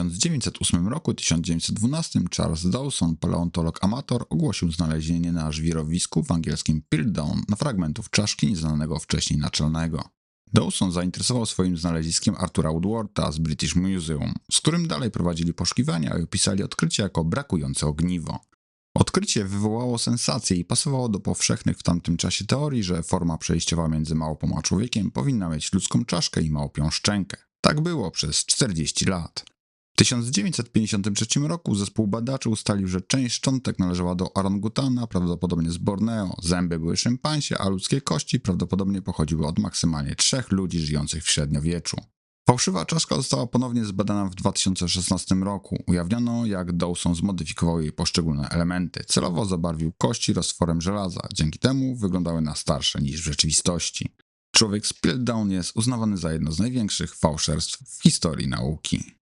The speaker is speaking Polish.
1908 roku 1912 Charles Dawson, paleontolog amator, ogłosił znalezienie na żwirowisku w angielskim Piltdown na fragmentów czaszki nieznanego wcześniej naczelnego. Dawson zainteresował swoim znaleziskiem Artura Woodwarda z British Museum, z którym dalej prowadzili poszukiwania i opisali odkrycie jako brakujące ogniwo. Odkrycie wywołało sensację i pasowało do powszechnych w tamtym czasie teorii, że forma przejściowa między małpą a człowiekiem powinna mieć ludzką czaszkę i małpią szczękę. Tak było przez 40 lat. W 1953 roku zespół badaczy ustalił, że część szczątek należała do orangutana, prawdopodobnie z Borneo, zęby były szympansie, a ludzkie kości prawdopodobnie pochodziły od maksymalnie trzech ludzi żyjących w średniowieczu. Fałszywa czaszka została ponownie zbadana w 2016 roku. Ujawniono, jak Dawson zmodyfikował jej poszczególne elementy. Celowo zabarwił kości roztworem żelaza. Dzięki temu wyglądały na starsze niż w rzeczywistości. Człowiek z Piltdown jest uznawany za jedno z największych fałszerstw w historii nauki.